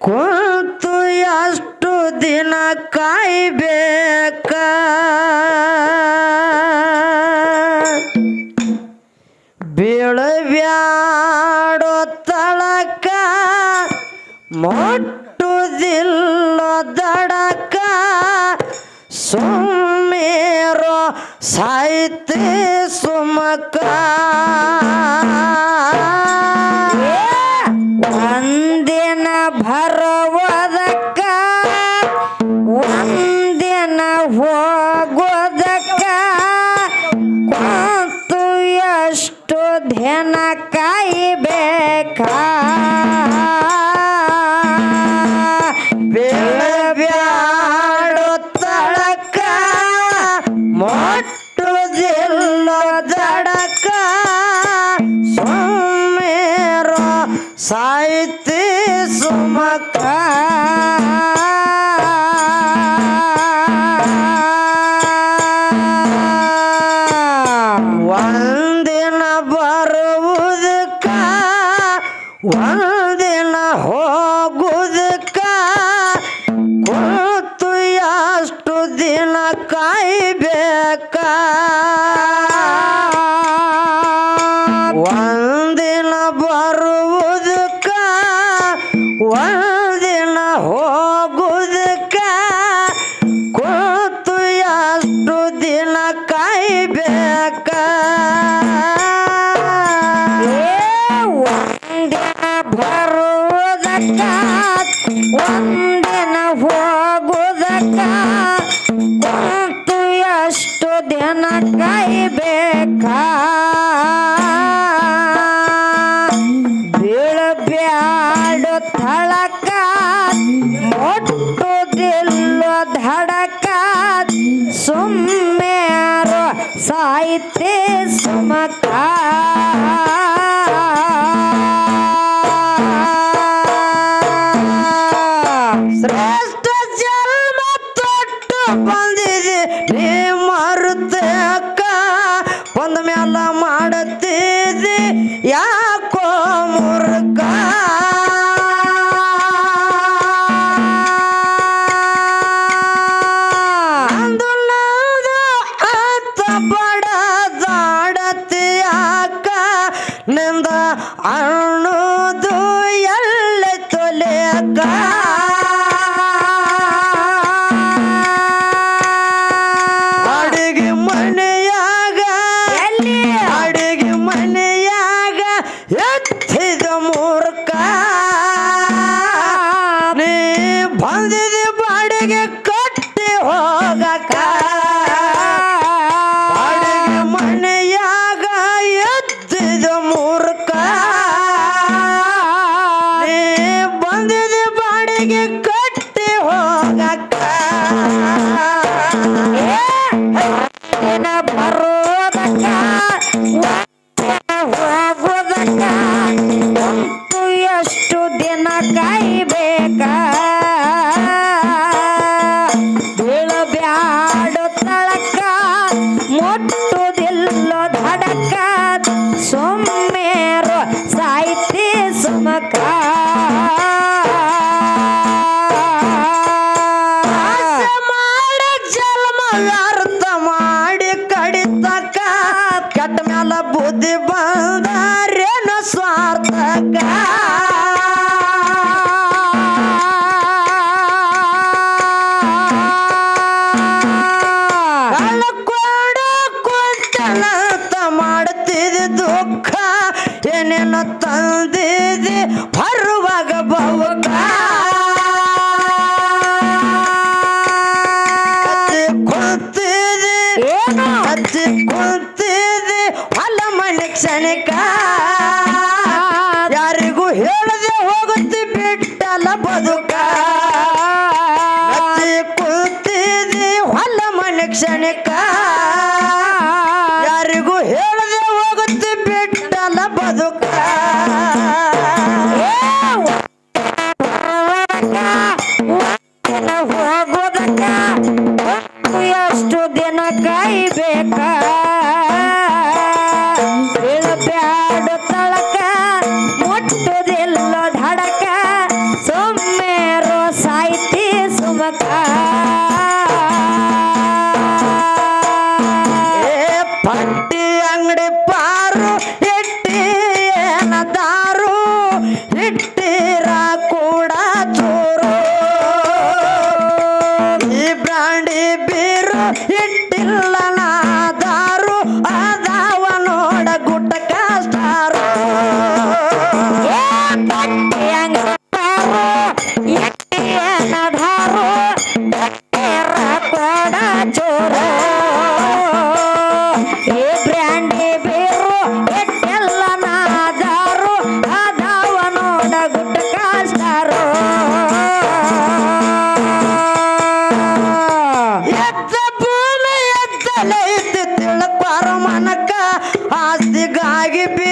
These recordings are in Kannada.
ಕೂತು ಅಷ್ಟು ದಿನ ಕಾಯ್ಬೇಕ? ಬೀಳವ್ಯಾಡೋ ತಳಕ ಮೊಟ್ಟುದಿಲ್ಲೋ ದಡಕ ಸುಮ್ಮೇರೋ ಸಾಹಿತ್ಯ ಸುಮಕ. ಒಂದಿನ ಬರುವುದಕ್ಕ ಒಂದಿನ ಹೋಗೋದಕ್ಕ ತು ಎಷ್ಟು ಧ್ಯಾನ ಕಾಯಿಬೇಕಾ ಬರ Seneca. ಅರಮನಕ್ಕ ಆಸ್ತಿಗಾಗಿ ಬಿ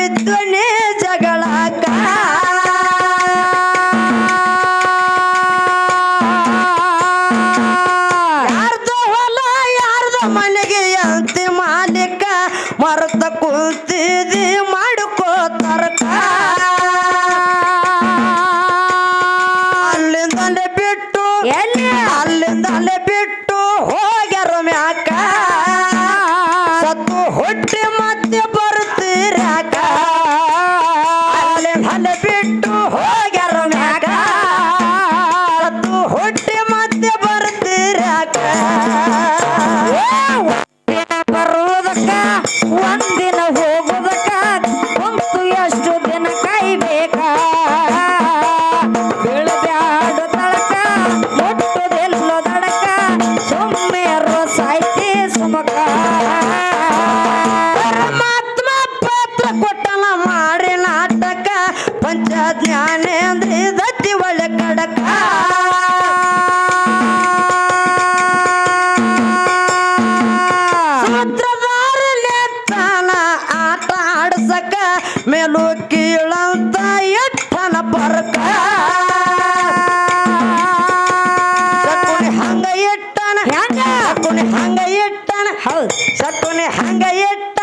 ಸಕುನಿ ಹಂಗ ಇಟ್ಟನ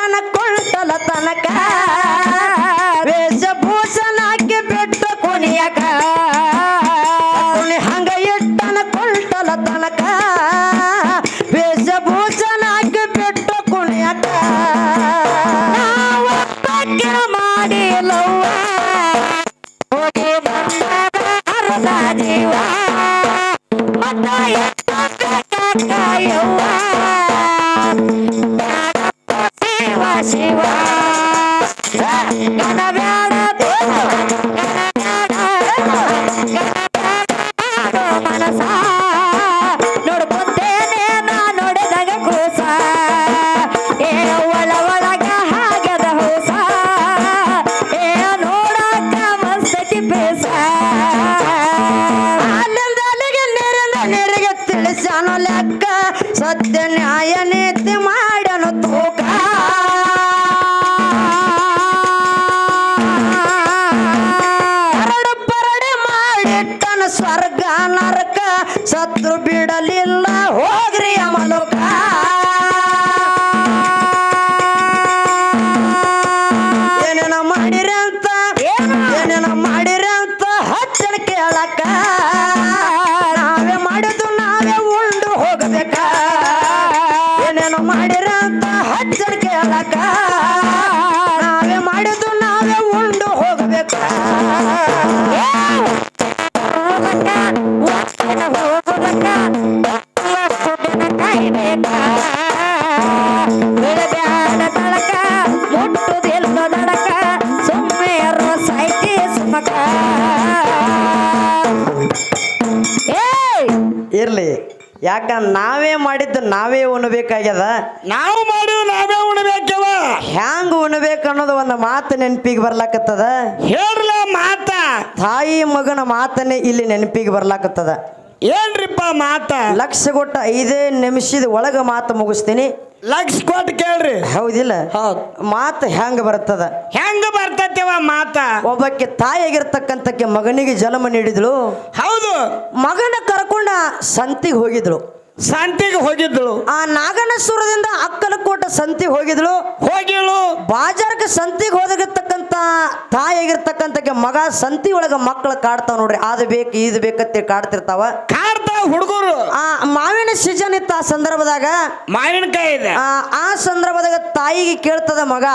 ಏನೇನೋ ಮಾಡಿರ ಅಂತ ಹಚ್ಚನ ಕೇಳಕ ನಾವೇ ಮಾಡಿದ್ದು ನಾವೇ ಉಂಡು ಹೋಗಬೇಕ? ಯಾಕಂದ್ರೆ ನಾವೇ ಮಾಡಿದ್ದು ನಾವೇ ಉಣಬೇಕಾಗ್ಯದ? ನಾವು ಮಾಡಿ ನಾವೇ ಉಣಬೇಕವ. ಹ್ಯಾಂಗ ಉಣಬೇಕು ಅನ್ನೋದು ಒಂದು ಮಾತು ನೆನಪಿಗೆ ಬರ್ಲಾಕತ್ತದ? ಹೇಳ್ರಲ್ಲ ಮಾತ. ತಾಯಿ ಮಗನ ಮಾತನ್ನೇ ಇಲ್ಲಿ ನೆನಪಿಗೆ ಬರ್ಲಾಕತ್ತದ. ಏನ್ರಿಪ್ಪ ಮಾತ? ಲಕ್ಷ ಕೊಟ್ಟ ಐದೇ ನಿಮಿಷದ ಒಳಗ ಮಾತು ಮುಗಿಸ್ತೀನಿ. ಲಕ್ಷ ಕೊಟ್ಟು ಕೇಳ್ರಿ. ಹೌದಿಲ್ಲ? ಹೌದ್. ಮಾತು ಹೆಂಗ ಬರ್ತದ? ಹೆಂಗ ಬರ್ತತಿವ ಮಾತ? ಒಬ್ಬಕ್ಕೆ ತಾಯಿಯಾಗಿರ್ತಕ್ಕಂತ ಮಗನಿಗೆ ಜನ್ಮ ನೀಡಿದ್ಳು. ಹೌದು. ಮಗನ ಕರ್ಕೊಂಡ ಸಂತಿಗೆ ಹೋಗಿದ್ಳು. ಸಂತಿಗೆ ಹೋಗಿದ್ದಳು. ಆ ನಾಗನಸುರದಿಂದ ಅಕ್ಕಲಕೋಟ ಸಂತೆ ಹೋಗಿದ್ಳು ಹೋಗಿಳು. ಬಾಜಾರ್ಗೆ ಸಂತಿಗೆ ಹೋದಾಗಿರ್ತಕ್ಕಂತ ತಾಯಿಯಾಗಿರ್ತಕ್ಕಂತಕ್ಕೆ ಮಗ ಸಂತಿ ಒಳಗ ಮಕ್ಕಳು ಕಾಡ್ತಾವ ನೋಡ್ರಿ. ಅದು ಬೇಕು ಇದು ಬೇಕಂತ ಕಾಡ್ತಿರ್ತಾವ. ಕಾಡ್ತಾ ಹುಡುಗರು. ಆ ಮಾವಿನ ಸೀಸನ್ ಇತ್ತು ಆ ಸಂದರ್ಭದಾಗ. ಮಾವಿನಕಾಯಿ ಇದೆ. ಆ ಸಂದರ್ಭದಾಗ ತಾಯಿಗೆ ಕೇಳ್ತದ ಮಗ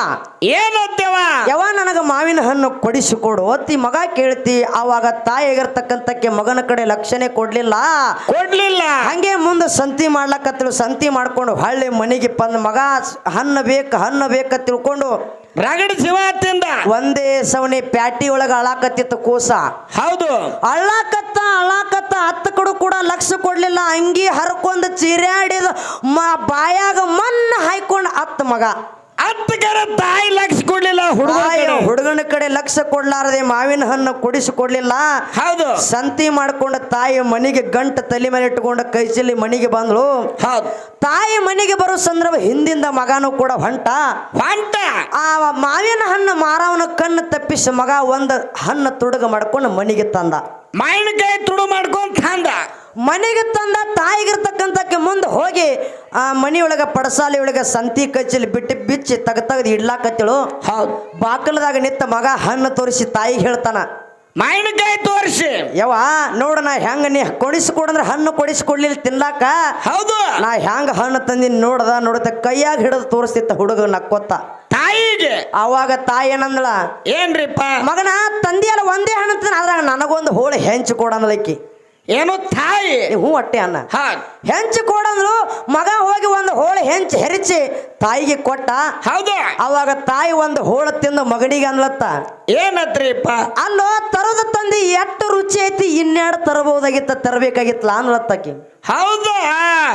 ಏನತ್ತೇವ ಯಾವ ನನಗ ಮಾವಿನ ಹಣ್ಣು ಕೊಡಿಸಿಕೊಡು. ಅತ್ತಿ ಮಗ ಕೇಳ್ತಿ ಅವಾಗ ತಾಯಿಯಾಗಿರ್ತಕ್ಕಂತಕ್ಕೆ ಮಗನ ಕಡೆ ಲಕ್ಷಣೆ ಕೊಡ್ಲಿಲ್ಲ. ಕೊಡ್ಲಿಲ್ಲ. ಹಂಗೆ ಮುಂದೆ ಸಂತಿ ಮಾಡ್ಲಕತ್ತಳು ಸಂತಿ ಮಾಡ್ಕೊಂಡು ಹಳ್ಳಿ ಮನೆಗೆ ಬಂದ ಮಗ ಹಣ್ಣು ಬೇಕು ಹಣ್ಣು ಬೇಕ ತಿಳ್ಕೊಂಡು ರಗಡ ಶಿವ ತಿಂದ ಒಂದೇ ಸವಣಿ ಪ್ಯಾಟಿ ಒಳಗ ಅಳಾಕತ್ತಿತ್ತು ಕೂಸ. ಹೌದು. ಅಳಾಕತ್ತ ಅಳಾಕತ್ತ ಹತ್ತ ಕಡು ಕೂಡ ಲಕ್ಷ ಕೊಡ್ಲಿಲ್ಲ. ಅಂಗಿ ಹರ್ಕೊಂಡು ಚಿರ್ಯಾಡಿದ ಮ ಬಾಯಾಗ ಮಣ್ಣ ಹಾಯ್ಕೊಂಡು ಅತ್ತ ಮಗ. ಹತ್ತಕರ ತಾಯಿ ಲಕ್ಷ ಕೊಡ್ಲಿಲ್ಲ ಹುಡುಗ ಹುಡುಗನ ಕಡೆ ಲಕ್ಷ ಕೊಡ್ಲಾರದೆ ಮಾವಿನ ಹಣ್ಣು ಕೊಡಿಸಿ ಕೊಡ್ಲಿಲ್ಲ. ಹೌದು. ಸಂತಿ ಮಾಡ್ಕೊಂಡ ತಾಯಿ ಮನೆಗೆ ಗಂಟ ತಲೆ ಮೇಲೆ ಇಟ್ಟುಕೊಂಡ ಕೈಚಲ್ಲಿ ಮನೆಗೆ ಬಂದ್ಳು. ಹೌದು. ತಾಯಿ ಮನೆಗೆ ಬರೋ ಸಂದರ್ಭ ಹಿಂದಿಂದ ಮಗನೂ ಕೂಡ ಹೊಂಟ. ಹೊಂಟ. ಆ ಮಾವಿನ ಹಣ್ಣು ಮಾರವನ ಕಣ್ಣು ತಪ್ಪಿಸಿ ಮಗ ಒಂದು ಹಣ್ಣು ತುಡುಗ ಮಾಡ್ಕೊಂಡು ಮನೆಗೆ ತಂದ. ಮಾವಿನಕಾಯಿ ತುಡು ಮಾಡ್ಕೊಂಡು ತಂದ. ಮನೆಗೆ ತಂದ ಹೋಗಿ ಆ ಮನಿಯೊಳಗ ಪಡಸಾಲಿ ಒಳಗ ಸಂತಿ ಕಚ್ಚಲಿ ಬಿಟ್ಟು ಬಿಚ್ಚಿ ತಗ ತಗದು ಇಡ್ಲಾಕತ್ತಳು. ಹೌದು. ಬಾಕಲದಾಗ ನಿತ್ತ ಮಗ ಹಣ್ಣು ತೋರಿಸಿ ತಾಯಿಗೆ ಹೇಳ್ತಾನ ಮಾವಿನಕಾಯಿ ತೋರಿಸಿ. ಯವ್ವ ನೋಡ ನಾ ಹೆಂಗ ನೀ ಕೊಡಿಸ್ಕೊಡಂದ್ರೆ ಹಣ್ಣು ಕೊಡಿಸ್ಕೊಡ್ಲಿಲ್ಲ ತಿನ್ಲಾಕ? ಹೌದು. ನಾ ಹೆಂಗ ಹಣ್ಣು ತಂದಿನ ನೋಡ್ದ ನೋಡತ ಕೈಯಾಗ ಹಿಡಿದು ತೋರಿಸ್ತಿತ್ತ ಹುಡುಗ ನಕ್ಕೊತ್ತ. ತಾಯಿ ತಾಯಿಗೆ? ಅವಾಗ ತಾಯಿ ಏನಂದಳ ಏನ್ರಿಪ್ಪ? ಮಗನ ತಂದೆಯಲ್ಲ ಒಂದೇ ಹಣ್ಣು ತಿನ್ನ ಅದ್ರಾಗ ನನಗೊಂದು ಹೋಳು ಹೆಂಚು ಕೊಡಂದಲಕ್ಕಿ ಏನು ತಾಯಿ. ಹೂ ಹೊಟ್ಟೆ ಅನ್ನ. ಹಾ. ಹೆಂಚು ಕೊಡಂದ್ರು ಮಗ ಹೋಗಿ ಒಂದು ಹೋಳು ಹೆಂಚು ಹೆರಿಚಿ ತಾಯಿಗೆ ಕೊಟ್ಟ. ಹೌದು. ಅವಾಗ ತಾಯಿ ಒಂದು ಹೋಳು ತಿಂದು ಮಗಡಿಗೆ ಅನ್ಲತ್ತ. ಏನತ್ರಿಪ್ಪ? ಅಲ್ಲೋ ತರೋದು ತಂದಿ ಎಷ್ಟು ರುಚಿ ಐತಿ ಇನ್ನೆರಡು ತರಬಹುದಾಗಿತ್ತ ತರಬೇಕಾಗಿತ್ತಲ್ಲ ಅನ್ಲತ್ತಕಿ ಹೌದು?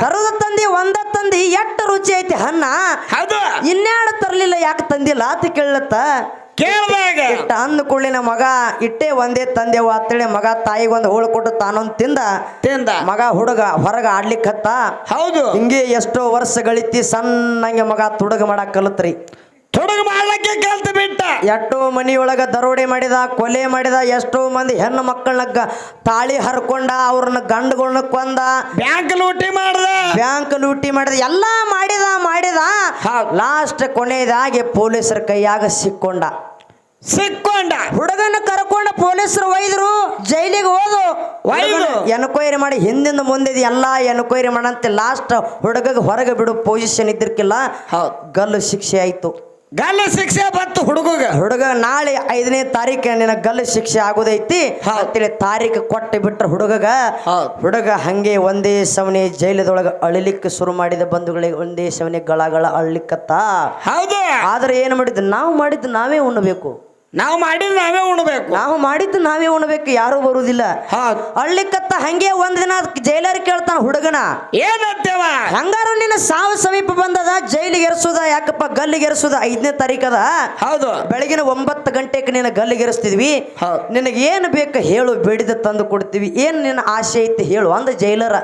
ತರದ ತಂದಿ ಒಂದ ತಂದಿ ಎಷ್ಟು ರುಚಿ ಐತಿ ಅನ್ನ. ಹೌದು. ಇನ್ನೆರಡು ತರಲಿಲ್ಲ ಯಾಕೆ ತಂದಿಲ್ಲ ಅಂತ ಕೇಳತ್ತ. ಕೇಳಿದಾಗ ಇಟ್ಟ ಅಂದ ಕೂಡಲಿನ ಮಗ ಇಟ್ಟೆ ಒಂದೇ ತಂದೆವು ಅಂತೇಳಿ ಮಗ ತಾಯಿಗೆ ಒಂದು ಹೋಳು ಕೊಟ್ಟು ತಾನೊಂದು ತಿಂದ. ತಿಂದ. ಮಗ ಹುಡುಗ ಹೊರಗ ಆಡ್ಲಿಕ್ಕತ್ತ. ಹೌದು. ಹಿಂಗೆ ಎಷ್ಟೋ ವರ್ಷ ಗಳಿತಿ ಸಣ್ಣಂಗೆ ಮಗ ತುಡುಗ ಮಾಡಕ್ ಕಲತ್ರಿ. ತೊಡಗು ಮಾಡ್ಲಕ್ಕೆ ಕಲ್ತು ಬಿಟ್ಟ. ಎಷ್ಟೋ ಮನಿಯೊಳಗ ದರೋಡೆ ಮಾಡಿದ ಕೊಲೆ ಮಾಡಿದ ಎಷ್ಟೋ ಮಂದಿ ಹೆಣ್ಣು ಮಕ್ಕಳನ್ನ ತಾಳಿ ಹರ್ಕೊಂಡ ಅವ್ರನ್ನ ಗಂಡುಗಳನ್ನ ಕೊಂದ. ಬ್ಯಾಂಕ್ ಲೂಟಿ ಮಾಡಿದ. ಬ್ಯಾಂಕ್ ಲೂಟಿ ಮಾಡಿದ ಎಲ್ಲಾ ಮಾಡಿದ ಮಾಡಿದ. ಲಾಸ್ಟ್ ಕೊನೆಯದಾಗಿ ಪೊಲೀಸರ ಕೈಯಾಗ ಸಿಕ್ಕೊಂಡ. ಸಿಕ್ಕೊಂಡ. ಹುಡುಗನ ಕರ್ಕೊಂಡ ಪೊಲೀಸರು ಒಯ್ದ್ರು ಜೈಲಿಗೆ ಹೋದು? ಎನ್ಕ್ವೈರಿ ಮಾಡಿ ಹಿಂದಿಂದ ಮುಂದೆ ಎಲ್ಲ ಎನ್ಕ್ವೈರಿ ಮಾಡಂತೆ. ಲಾಸ್ಟ್ ಹುಡುಗಗೆ ಹೊರಗೆ ಬಿಡು ಪೊಸಿಷನ್ ಇದ್ದಿರ್ಕಿಲ್ಲ. ಗಲ್ಲು ಶಿಕ್ಷೆ ಆಯ್ತು. ಗಲ್ಲ ಶಿಕ್ಷೆ ಬಂತು ಹುಡುಗಗ. ಹುಡುಗ ನಾಳೆ ಐದನೇ ತಾರೀಕು ನಿನ್ನ ಗಲ್ಲು ಶಿಕ್ಷೆ ಆಗೋದೈತಿ. ಅಂತೇಳಿ ತಾರೀಕು ಕೊಟ್ಟು ಬಿಟ್ರ ಹುಡುಗಗ. ಹುಡುಗ ಹಂಗೆ ಒಂದೇ ಸವನಿ ಜೈಲದೊಳಗ ಅಳಿಲಿಕ್ಕೆ ಶುರು ಮಾಡಿದ ಬಂಧುಗಳಿಗೆ ಒಂದೇ ಸವನೆ ಗಳಗಳ ಅಳ್ಲಿಕ್ಕತ್ತ ಹೌದು. ಆದ್ರೆ ಏನು ಮಾಡಿದ್ ನಾವು ಮಾಡಿದ್ದು ನಾವೇ ಉಣ್ಣಬೇಕು. ನಾವು ಮಾಡಿದ್ ನಾವೇ ಉಣ್ಬೇಕು. ನಾವು ಮಾಡಿದ್ದು ನಾವೇ ಉಣ್ಬೇಕು ಯಾರು ಬರುವುದಿಲ್ಲ. ಹೌದು ಕತ್ತ ಹಂಗೆ ಒಂದ್ ದಿನ ಜೈಲರ್ ಕೇಳ್ತಾನ ಹುಡುಗನ. ಏನತ್ತೇವ ಹಂಗಾರ ನಿನ್ನ ಸಾವು ಸಮೀಪ ಬಂದದ ಜೈಲಿಗೆ ಎರಸುದ ಯಾಕಪ್ಪ ಗಲ್ಲಿಗೆ ಎರಸುದ ಐದನೇ ತಾರೀಕದ? ಹೌದು. ಬೆಳಗಿನ ಒಂಬತ್ತು ಗಂಟೆಗೆ ನಿನ್ನ ಗಲ್ಲಿಗೆ ಎರಸ್ತಿದ್ವಿ ನಿನಗೇನು ನಿನಗೆ ಏನು ಬೇಕು ಹೇಳು ಬೇಡಿದ ತಂದು ಕೊಡ್ತೀವಿ. ಏನು ನಿನ್ನ ಆಸೆ ಐತಿ ಹೇಳು ಅಂದ ಜೈಲರ.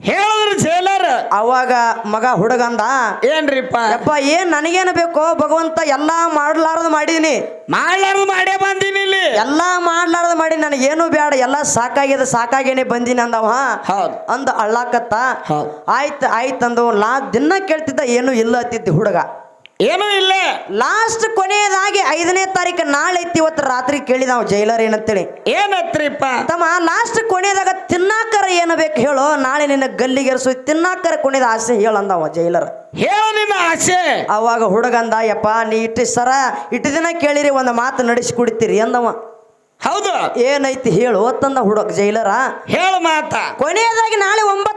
ಹೇಳಿದ್ರು ಜೇಲರ್. ಅವಾಗ ಮಗ ಹುಡುಗಂದ ಏನ್ರಿಪ್ಪ? ಅಪ್ಪ ಏನ್ ನನಗೇನು ಬೇಕೋ ಭಗವಂತ ಎಲ್ಲಾ ಮಾಡ್ಲಾರದು ಮಾಡಿದೀನಿ. ಮಾಡ್ಲಾರ್ದು ಮಾಡೇ ಬಂದೀನಿ ಇಲ್ಲಿ. ಎಲ್ಲಾ ಮಾಡ್ಲಾರ್ದು ಮಾಡಿ ನನಗೇನು ಬೇಡ ಎಲ್ಲ ಸಾಕಾಗ್ಯದ ಸಾಕಾಗೇನೆ ಬಂದೀನಿ ಅಂದವ. ಹೌದು. ಅಂದ ಅಳ್ಳಾಕತ್ತ. ಹೌದು. ಆಯ್ತು ಆಯ್ತು ಅಂದು ನಾ ದಿನ ಕೇಳ್ತಿದ್ದ ಏನು ಇಲ್ಲ ಅತ್ತಿದ್ದಿ ಹುಡುಗ. ಏನೂ ಇಲ್ಲ. ಲಾಸ್ಟ್ ಕೊನೆಯದಾಗಿ ಐದನೇ ತಾರೀಕು ನಾಳೆ ಐತಿ ಇವತ್ತು ರಾತ್ರಿ ಕೇಳಿದ ನಾವು ಜೈಲರ್ ಏನಂತೇಳಿ. ಏನತ್ರಿಪ್ಪ? ತಮ್ಮ ಲಾಸ್ಟ್ ಕೊನೆಯದಾಗ ತಿನ್ನಾಕರ ಏನು ಬೇಕು ಹೇಳೋ ನಾಳೆ ನಿನ್ನ ಗಲ್ಲಿಗೆ ಎರ್ಸು ತಿನ್ನಾಕರ ಕೊನೆಯದ ಆಸೆ ಹೇಳಂದವ ಜೈಲರ್. ಹೇಳು ನಿನ್ನ ಆಸೆ. ಅವಾಗ ಹುಡುಗಂದ ಯಪ್ಪ ನೀ ಇಟ್ಟು ಸರ ಇಟ್ಟು ದಿನ ಕೇಳಿರಿ ಒಂದು ಮಾತು ನಡೆಸಿ ಕುಡಿತೀರಿ ಅಂದವ. ಹೌದು. ಏನೈತಿ ಹೇಳು ತಂದ ಹುಡುಗ ಜೈಲರ. ಹೇಳು ಮಾತ. ಕೊನೆಯದಾಗಿ ನಾಳೆ ಒಂಬತ್ತು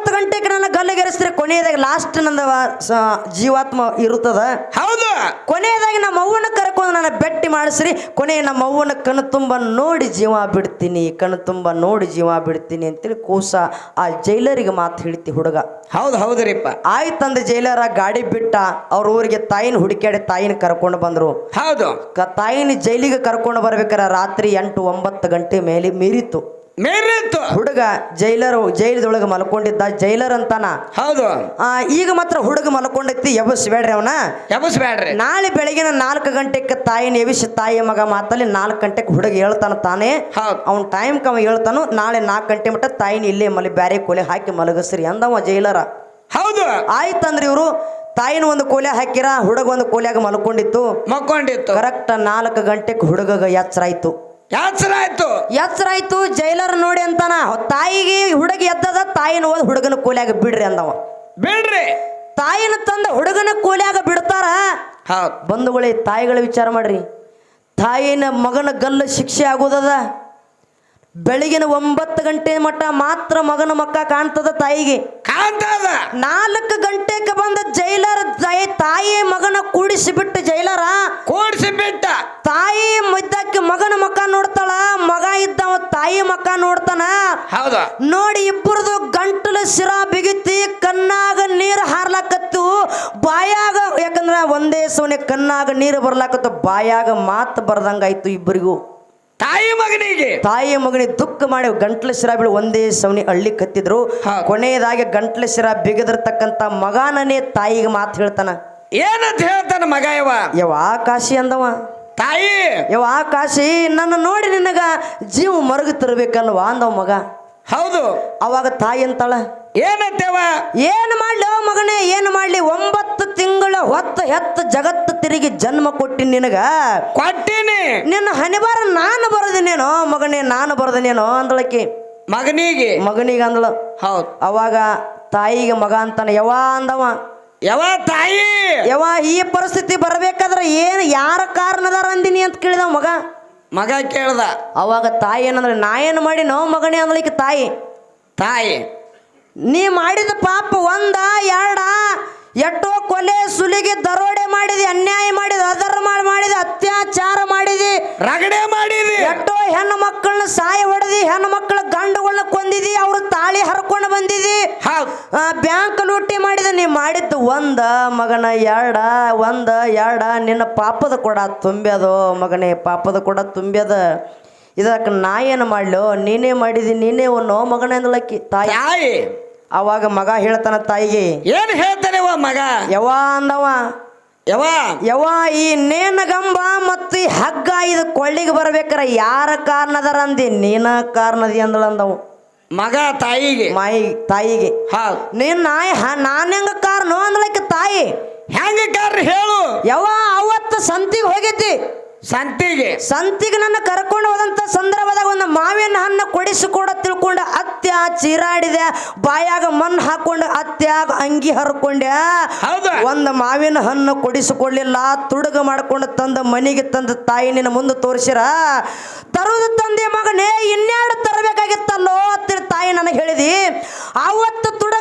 ನನ್ನ ಗಲ್ಲಿಗೆರೆಸಿದ್ರೆ ಕೊನೆಯದಾಗಿ ಲಾಸ್ಟ್ ನಂದ ಸ- ಜೀವಾತ್ಮ ಇರುತ್ತದ? ಹೌದು. ಕೊನೆಯದಾಗಿ ನಮ್ಮ ಅವ್ವನ ಕರ್ಕೊಂಡು ನನ್ನ ಬೆಟ್ಟಿ ಮಾಡಿಸ್ರಿ. ಕೊನೆಯ ನಮ್ಮ ಅವ್ವನ ಕಣ್ಣು ತುಂಬ ನೋಡಿ ಜೀವ ಬಿಡ್ತೀನಿ. ಕಣ್ಣು ತುಂಬ ನೋಡಿ ಜೀವ ಬಿಡ್ತೀನಿ ಅಂತೇಳಿ ಕೂಸ ಆ ಜೈಲರಿಗೆ ಮಾತು ಹೇಳ್ತಿ ಹುಡುಗ. ಹೌದು ಹೌದ್ರಿಪ್ಪ ಆಯ್ತಂದ ಜೈಲರ ಗಾಡಿ ಬಿಟ್ಟ ಅವ್ರ ಊರಿಗೆ ತಾಯಿನ ಹುಡುಕಾಡಿ ತಾಯಿನ ಕರ್ಕೊಂಡು ಬಂದರು. ಹೌದು. ಕ ತಾಯಿನ ಜೈಲಿಗೆ ಕರ್ಕೊಂಡು ಬರ್ಬೇಕಾರ ರಾತ್ರಿ ಎಂಟು ಒಂಬತ್ತು ಗಂಟೆ ಮೇಲೆ ಮೀರಿತ್ತು. ಹುಡುಗ ಜೈಲರ್ ಜೈಲದೊಳಗೆ ಮಲ್ಕೊಂಡಿದ್ದ ಜೈಲರ್ ಅಂತಾನ ಹೌದು. ಆ, ಈಗ ಮಾತ್ರ ಹುಡುಗ ಮಲ್ಕೊಂಡೈತಿ ಎಬಸ್ಬೇಡ್ರಿ ಅವನ. ಎಬಸ್ಬೇಡ್ರಿ ನಾಳೆ ಬೆಳಗಿನ ನಾಲ್ಕು ಗಂಟೆಗೆ ತಾಯಿನ ಎಬಿಸಿ ತಾಯಿ ಮಗ ಮಾತಲ್ಲಿ ನಾಲ್ಕು ಗಂಟೆಗೆ ಹುಡುಗ ಹೇಳ್ತಾನ ತಾನೇ. ಹೌದು. ಅವ್ನ ಟೈಮ್ ಕಮ್ಮ ಹೇಳ್ತಾನು ನಾಳೆ ನಾಲ್ಕು ಗಂಟೆ ಮಟ್ಟ ತಾಯಿನ ಇಲ್ಲೇ ಮಲಿ ಬ್ಯಾರೆ ಕೊಲೆ ಹಾಕಿ ಮಲಗಸ್ರಿ ಅಂದವ ಜೈಲರ. ಹೌದು. ಆಯ್ತಂದ್ರಿ ಇವರು ತಾಯಿನ ಒಂದು ಕೋಲೆ ಹಾಕಿರ ಹುಡುಗ ಒಂದು ಕೋಲ್ಯಾಗ ಮಲ್ಕೊಂಡಿತ್ತು. ಮಕ್ಕೊಂಡಿತ್ತು ಕರೆಕ್ಟ್ ನಾಲ್ಕು ಗಂಟೆಗೆ ಹುಡುಗಗ ಎಚ್ಚರ ಆಯ್ತು? ಎಚ್ಚರ ಆಯ್ತು ಜೈಲರ್ ನೋಡಿ ಅಂತಾನ. ತಾಯಿಗೆ ಹುಡುಗ ಎದ್ದದ ತಾಯಿನ ಹೋದ್ ಹುಡುಗನ ಕೂಲಿಯಾಗ ಬಿಡ್ರಿ ಅಂದವ. ಬಿಡ್ರಿ. ತಾಯಿನ ತಂದ ಹುಡುಗನ ಕೂಲಿಯಾಗ ಬಿಡ್ತಾರ? ಹೌದು. ಬಂಧುಗಳೇ ತಾಯಿಗಳ ವಿಚಾರ ಮಾಡ್ರಿ. ತಾಯಿನ ಮಗನ ಗಲ್ಲ ಶಿಕ್ಷೆ ಆಗೋದದ? ಬೆಳಗಿನ ಒಂಬತ್ತು ಗಂಟೆ ಮಟ್ಟ ಮಾತ್ರ ಮಗನ ಮಕ್ಕ ಕಾಣ್ತದ ತಾಯಿಗೆ. ಕಾಣ್ತದ. ನಾಲ್ಕು ಗಂಟೆಗೆ ಬಂದ ಜೈಲರ್ ತಾಯಿ ತಾಯಿ ಮಗನ ಕೂಡಿಸಿ ಬಿಟ್ಟು ಜೈಲರ? ಕೂಡಿಸಿ ಬಿಟ್ಟ ತಾಯಿ ಮುದ್ದಕ್ಕೆ ಮಗನ ಮಕ್ಕ ನೋಡ್ತಾಳ ಮಗ ಇದ್ದವ ತಾಯಿ ಮಕ್ಕ ನೋಡ್ತಾನ? ಹೌದು. ನೋಡಿ ಇಬ್ಬರದು ಗಂಟಲು ಸಿರ ಬಿಗಿತಿ ಕಣ್ಣಾಗ ನೀರು ಹಾರ್ಲಾಕತ್ತು ಬಾಯಾಗ ಯಾಕಂದ್ರ ಒಂದೇ ಸೋನೆ ಕಣ್ಣಾಗ ನೀರು ಬರ್ಲಾಕತ್ತು ಬಾಯಾಗ ಮಾತು ಬರ್ದಂಗಾಯ್ತು ಇಬ್ಬರಿಗೂ. ತಾಯಿ ಮಗನಿಗೆ. ತಾಯಿ ಮಗನಿಗೆ ದುಃಖ ಮಾಡಿ ಗಂಟ್ಲ ಶಿರ ಬೀಳು ಒಂದೇ ಸವನಿ ಹಳ್ಳಿ ಕತ್ತಿದ್ರು. ಕೊನೆಯದಾಗಿ ಗಂಟ್ಲ ಶಿರ ಬಿಗದಿರ್ತಕ್ಕಂತ ಮಗನನೇ ತಾಯಿಗೆ ಮಾತು ಹೇಳ್ತಾನ. ಏನಂತ ಹೇಳ್ತಾನ ಮಗ ಇವ? ಯವ ಕಾಶಿ ಅಂದವ. ತಾಯಿ. ಯವ ಕಾಶಿ ನನ್ನ ನೋಡಿ ನಿನಗ ಜೀವ ಮರಗ ತರಬೇಕಲ್ವಾ ಅಂದವ ಮಗ. ಹೌದು. ಅವಾಗ ತಾಯಿ ಅಂತಾಳ ಏನಂತೇವ? ಏನು ಮಾಡ್ಲಿ ಮಗನೇ ಏನು ಮಾಡ್ಲಿ? ಒಂಬತ್ತು ತಿಂಗಳ ಹೊತ್ತು ಹೆತ್ತ ಜಗತ್ತು ತಿರುಗಿ ಜನ್ಮ ಕೊಟ್ಟಿ ನಿನಗ? ಕೊಟ್ಟಿನಿ. ನಿನ್ನ ಹನಿಬಾರ ನಾನು ಬರದಿನೇನೋ ಮಗನೇ ನಾನು ಬರದಿನೇನೋ ಅಂದಳಕಿ. ಮಗನಿಗೆ. ಮಗನಿಗೆ ಅಂದಳು. ಹೌದು. ಅವಾಗ ತಾಯಿಗೆ ಮಗ ಅಂತಾನೆ ಯಾವ ಅಂದವ. ಯಾವ ತಾಯಿ. ಯಾವ ಈ ಪರಿಸ್ಥಿತಿ ಬರಬೇಕಾದ್ರೆ ಏನು ಯಾರ ಕಾರಣದಾರ ಅಂದಿನಿ ಅಂತ ಕೇಳಿದ ಮಗ? ಮಗ ಕೇಳ್ದ. ಅವಾಗ ತಾಯಿ ಏನಂದ್ರೆ ನಾ ಏನು ಮಾಡಿ ನೋ ಮಗನೇ ಅಂದ್ಲಿಕ್ಕೆ ತಾಯಿ. ತಾಯಿ. ನೀ ಮಾಡಿದ ಪಾಪ ಒಂದ ಎರಡ ಎಷ್ಟೋ ಕೊಲೆ ಸುಲಿಗೆ ದರೋಡೆ ಮಾಡಿದಿ ಅನ್ಯಾಯ ಮಾಡಿದ ಅಧರ್ಮ ಮಾಡಿದ ಅತ್ಯಾಚಾರ ಮಾಡಿದಿ. ರಗಡೆ ಮಾಡಿದಿ. ಎಷ್ಟೋ ಹೆಣ್ಣು ಮಕ್ಕಳನ್ನ ಸಾಯ ಹೊಡೆದಿ ಹೆಣ್ಣು ಮಕ್ಕಳ ಗಂಡುಗಳನ್ನ ಕೊಂದಿದಿ ಅವ್ರ ತಾಳಿ ಹರ್ಕೊಂಡು ಬಂದಿದಿ. ಬ್ಯಾಂಕ್ ಲೂಟಿ ಮಾಡಿದ ನೀ ಮಾಡಿದ್ದು ಒಂದ ಮಗನ ಎರಡ ಒಂದ ಎರಡ ನಿನ್ನ ಪಾಪದ ಕೊಡ ತುಂಬ್ಯದೋ ಮಗನೇ ಪಾಪದ ಕೊಡ ತುಂಬ್ಯದ. ಇದಕ್ಕೆ ನಾ ಏನು ಮಾಡ್ಲೋ? ನೀನೇ ಮಾಡಿದಿ ನೀನೇ ಒನ್ನೋ ಮಗನೇ ತಾಯಿ. ಅವಾಗ ಮಗ ಹೇಳ್ತಾನ ತಾಯಿಗೆ ಏನ್ ಹೇಳ್ತಾನೆ ವ ಮಗ? ಯವ ಅಂದವ ಯವ ಯವ ಈ ನೇನಗಂಬ ಮತ್ತು ಹಗ್ಗ ಇದು ಕೊಳ್ಳಿಗೆ ಬರ್ಬೇಕಾರ ಯಾರ ಕಾರಣದಾರ ಅಂದಿ? ನೀನ ಕಾರಣದಿ ಅಂದಳಂದವು ಮಗ ತಾಯಿಗೆ? ಮಾಯಿ ತಾಯಿಗೆ. ಹೌದು ನೀನ್ ನಾಯಿ ನಾನು ಹೆಂಗ ಕಾರಣ ಅಂದ್ಲಕ್ಕೆ ತಾಯಿ? ಹೆಂಗ ಕಾರಣ ಹೇಳು? ಯವ ಅವತ್ತು ಸಂತಿಗೆ ಹೋಗಿದ್ದಿ. ಸಂತಿಗೆ. ಸಂತಿಗೆ ನನ್ನ ಕರ್ಕೊಂಡು ಹೋದಂತ ಸಂದರ್ಭದಾಗ ಒಂದು ಮಾವಿನ ಹಣ್ಣು ಕೊಡಿಸಿ ಕೂಡ ತಿಳ್ಕೊಂಡೆ. ಅತ್ಯ ಚೀರಾಡಿದೆ. ಬಾಯಾಗ ಮಣ್ಣು ಹಾಕೊಂಡು ಅತ್ಯಾಗ ಅಂಗಿ ಹರ್ಕೊಂಡೆ. ಒಂದು ಮಾವಿನ ಹಣ್ಣು ಕೊಡಿಸಿಕೊಡ್ಲಿಲ್ಲ ತುಡುಗ ಮಾಡ್ಕೊಂಡು ತಂದ ಮನೆಗೆ ತಂದ ತಾಯಿ ನಿನ್ನ ಮುಂದೆ ತೋರಿಸಿರ. ತರುವುದು ತಂದೆ ಮಗನೇ ಇನ್ನೆರಡು ತರಬೇಕಾಗಿತ್ತಲ್ಲೋ ಅತ್ತಿರ ತಾಯಿ ನನಗೆ ಹೇಳಿದಿ. ಅವತ್ತು ತುಡುಗ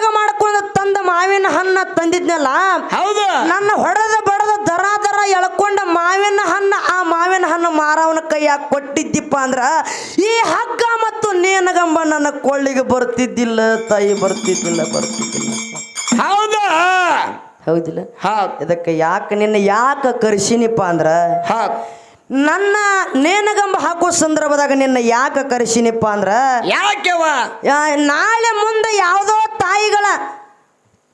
ತಂದ ಮಾವಿನ ಹಣ್ಣ ತಂದಿದ್ನಲ್ಲ ಹೌದು. ನನ್ನ ಹೊಡೆದ ಬಡದ ದರ ದರ ಎಳ್ಕೊಂಡ ಮಾವಿನ ಹಣ್ಣ ಆ ಮಾವಿನ ಹಣ್ಣು ಮಾರವನ ಕೈಯಾಗ ಕೊಟ್ಟಿದ್ದಿಪ್ಪ ಅಂದ್ರ ಈ ಹಗ್ಗ ಮತ್ತು ನೇನಗಂಬ ನನ್ನ ಕೊಳ್ಳಿಗೆ ಬರ್ತಿದ್ದಿಲ್ಲ ತಾಯಿ ಬರ್ತಿದ್ದಿಲ್ಲ ಬರ್ತಿದ್ದಿಲ್ಲ. ಹೌದು. ಹೌದಿಲ್ಲ? ಹೌದು ಇದಕ್ಕೆ ಯಾಕೆ ನಿನ್ನ ಯಾಕೆ ಕರ್ಸಿನಿಪ್ಪ ಅಂದ್ರ ನನ್ನ ನೇನಗಂಬ ಹಾಕೋ ಸಂದರ್ಭದಾಗ ನಿನ್ನ ಯಾಕೆ ಕರೆಸಿನಿಪ್ಪ ಅಂದ್ರ ಯಾಕೆವ ನಾಳೆ ಮುಂದೆ ಯಾವುದೋ ತಾಯಿಗಳ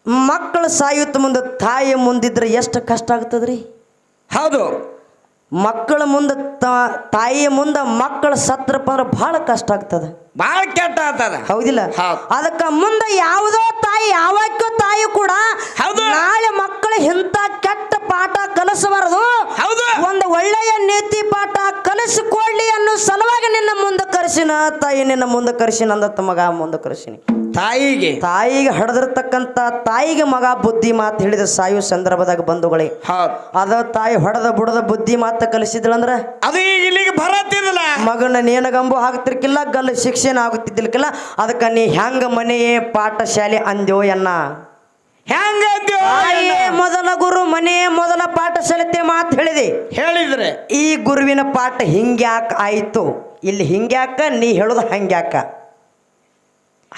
ಮಕ್ಕಳು ಸಾಯುತ್ತ ಮುಂದೆ ತಾಯಿ ಮುಂದಿದ್ರೆ ಎಷ್ಟು ಕಷ್ಟ ಆಗ್ತದ್ರಿ? ಹೌದು. ಮಕ್ಕಳ ಮುಂದೆ ತಾಯಿಯ ಮುಂದೆ ಮಕ್ಕಳು ಸತ್ರಪ್ಪ ಅಂದ್ರೆ ಬಹಳ ಕಷ್ಟ ಆಗ್ತದೆ. ಬಹಳ ಕೆಟ್ಟ ಆಗ್ತದೆ. ಹೌದಿಲ್ಲ? ಹೌದು. ಅದಕ್ಕೆ ಮುಂದೆ ಯಾವುದೋ ತಾಯಿ ಯಾವಕ್ಕೂ ತಾಯಿ ಕೂಡ ಹೌದು. ನಾಳೆ ಮಕ್ಕಳು ಇಂಥ ಕೆಟ್ಟ ಪಾಠ ಕಲಿಸಬಾರದು. ಹೌದು. ಒಂದು ಒಳ್ಳೆಯ ನೀತಿ ಪಾಠ ಕಲಿಸಿಕೊಳ್ಳಿ ಅನ್ನೋ ಸಲುವಾಗಿ ನಿನ್ನ ಮುಂದೆ ಕರೆಸಿನ ತಾಯಿ ನಿನ್ನ ಮುಂದೆ ಕರೆಸಿನ ಅಂದ ತಮಗ ಮುಂದೆ ಕರೆಸಿನಿ. ತಾಯಿಗೆ. ತಾಯಿಗೆ ಹೊಡೆದಿರ್ತಕ್ಕಂತ ತಾಯಿಗೆ ಮಗ ಬುದ್ಧಿ ಮಾತು ಹೇಳಿದ ಸಾಯುವ ಸಂದರ್ಭದಾಗ ಬಂಧುಗಳೇ. ಅದ ತಾಯಿ ಹೊಡೆದ ಬುಡದ ಬುದ್ಧಿ ಮಾತು ಕಲಿಸಿದ್ಳಂದ್ರ ಅದು ಇಲ್ಲಿಗೆ ಬರತ್ತಿದ್ಲ ಮಗನ ನೇನಗಂಬು ಆಗ್ತಿರ್ಕಿಲ್ಲ ಗಲ್ಲ ಶಿಕ್ಷಣ ಆಗುತ್ತಿದ್ದಿಲ್ಕಿಲ್ಲ ಅದಕ್ಕೆ ನೀ ಹೆಂಗ ಮನೆಯೇ ಪಾಠಶಾಲೆ ಅಂದ್ಯೋ ಎನ್ನ? ಹೆಂಗ ಮೊದಲ ಗುರು ಮನೆ ಮೊದಲ ಪಾಠ ಸಲತೆ ಮಾತು ಹೇಳಿದೆ. ಹೇಳಿದ್ರೆ? ಈ ಗುರುವಿನ ಪಾಠ ಹಿಂಗ್ಯಾಕ ಆಯಿತು. ಇಲ್ಲಿ ಹಿಂಗ್ಯಾಕ ನೀ ಹೇಳೋದು ಹಂಗ್ಯಾಕ.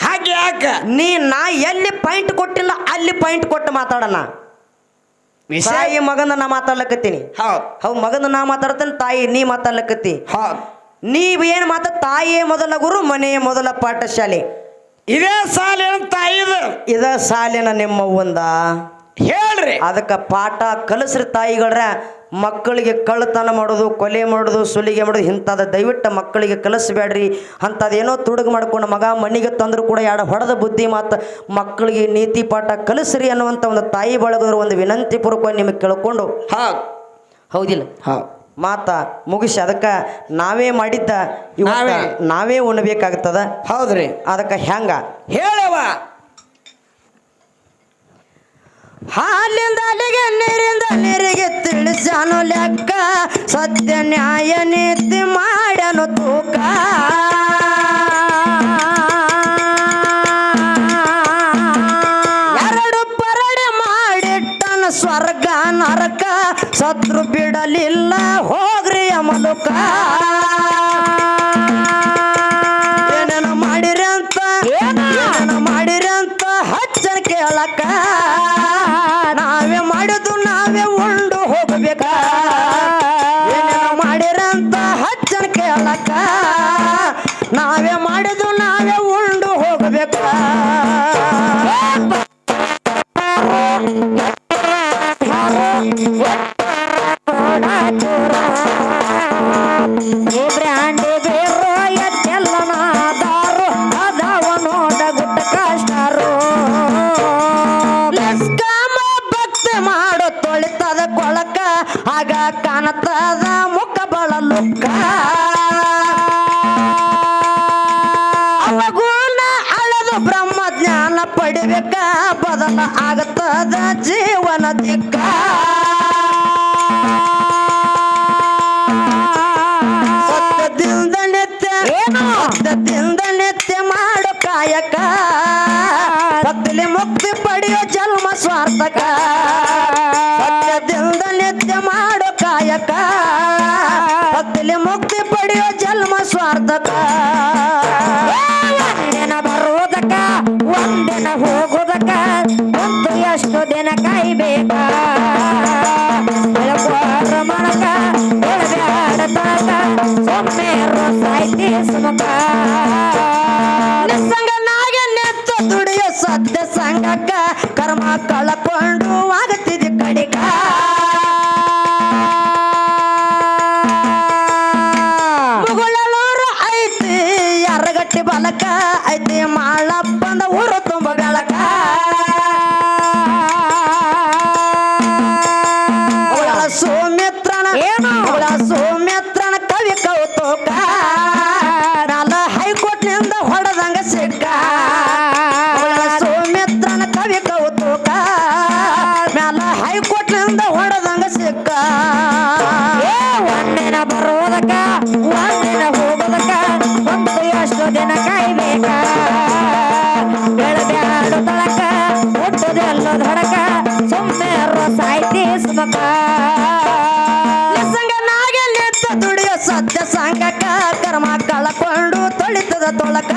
ಹಾಗೆ ಯಾಕ? ನೀ ನಾ ಎಲ್ಲಿ ಪಾಯಿಂಟ್ ಕೊಟ್ಟಿಲ್ಲ ಅಲ್ಲಿ ಪಾಯಿಂಟ್ ಕೊಟ್ಟು ಮಾತಾಡೋಣ. ವಿಷಯ ತಾಯಿ ಮಗನ ನಾ ಮಾತಾಡ್ಲಕತ್ತೀನಿ. ಹೌದು ಹೌ ಮಗನ ನಾ ಮಾತಾಡ್ತೇನೆ ತಾಯಿ ನೀ ಮಾತಾಡ್ಲಕತ್ತಿ. ಹೌದು ನೀವ್ ಏನು ಮಾತ ತಾಯಿಯೇ ಮೊದಲ ಗುರು ಮನೆಯ ಮೊದಲ ಪಾಠಶಾಲೆ. ಇದೇ ಸಾಲಿನ ತಾಯಿ ತಾಯಿದು. ಇದ ಸಾಲಿನ ನಿಮ್ಮ ಒಂದ. ಹೇಳ್ರಿ. ಅದಕ್ಕೆ ಪಾಠ ಕಲಿಸ್ರಿ ತಾಯಿಗಳ್ರ. ಮಕ್ಕಳಿಗೆ ಕಳ್ಳತನ ಮಾಡೋದು ಕೊಲೆ ಮಾಡೋದು ಸುಲಿಗೆ ಮಾಡೋದು ಇಂಥದ್ದ ದಯವಿಟ್ಟು ಮಕ್ಕಳಿಗೆ ಕಲಿಸ್ಬೇಡ್ರಿ. ಅಂಥದ್ದೇನೋ ತುಡುಗು ಮಾಡ್ಕೊಂಡು ಮಗ ಮಣ್ಣಿಗೆ ತಂದರೂ ಕೂಡ ಎರಡು ಹೊಡೆದ ಬುದ್ಧಿ ಮಾತು ಮಕ್ಕಳಿಗೆ ನೀತಿ ಪಾಠ ಕಲಿಸ್ರಿ ಅನ್ನುವಂಥ ಒಂದು ತಾಯಿ ಬಳಗದ್ರ ಒಂದು ವಿನಂತಿ ಪೂರ್ವಕವಾಗಿ ನಿಮಗೆ ಕೇಳ್ಕೊಂಡು ಹಾ. ಹೌದಿಲ್ಲ? ಹಾ. ಮಾತ ಮುಗಿಸಿ ಅದಕ್ಕೆ ನಾವೇ ಮಾಡಿದ್ದ ನಾವೇ. ನಾವೇ ಉಣ್ಣಬೇಕಾಗ್ತದ ಹೌದ್ರಿ. ಅದಕ್ಕೆ ಹೆಂಗ ಹೇಳವ ಹಾಲಿಂದ ಅಲ್ಲಿಗೆ ನೀರಿಂದ ನೀರಿಗೆ ತಿಳಿಸಾನು ಲೆಕ್ಕ. ಸತ್ಯ, ನ್ಯಾಯ, ನೀತಿ ಮಾಡನು ತೂಕ. ಎರಡು ಪರಡೆ ಮಾಡಿಟ್ಟನ ಸ್ವರ್ಗ, ನರಕ. ಸತ್ರು ಬಿಡಲಿಲ್ಲ ಹೋಗ್ರಿ ಮುಕ್ತಿ ಪಡೆಯೋ ಜನ್ಮ ಸ್ವಾರ್ಥಕ. ಸತ್ಯದಿಂದ ನಿತ್ಯ ಮಾಡೋ ಕಾಯಕ. ಭಕ್ತಿಲಿ ಮುಕ್ತಿ ಪಡೆಯೋ ಜನ್ಮ ಸ್ವಾರ್ಥಕ. ಒಂದಿನ ಬರುವುದಕ್ಕ, ಒಂದಿನ ಹೋಗುವುದಕ್ಕ, ಮತ್ತು ಎಷ್ಟು ದಿನ ಕಾಯ್ಬೇಕ? ಮಣಕ mata la ಹೊಳಿತದ ತೊಳಕ.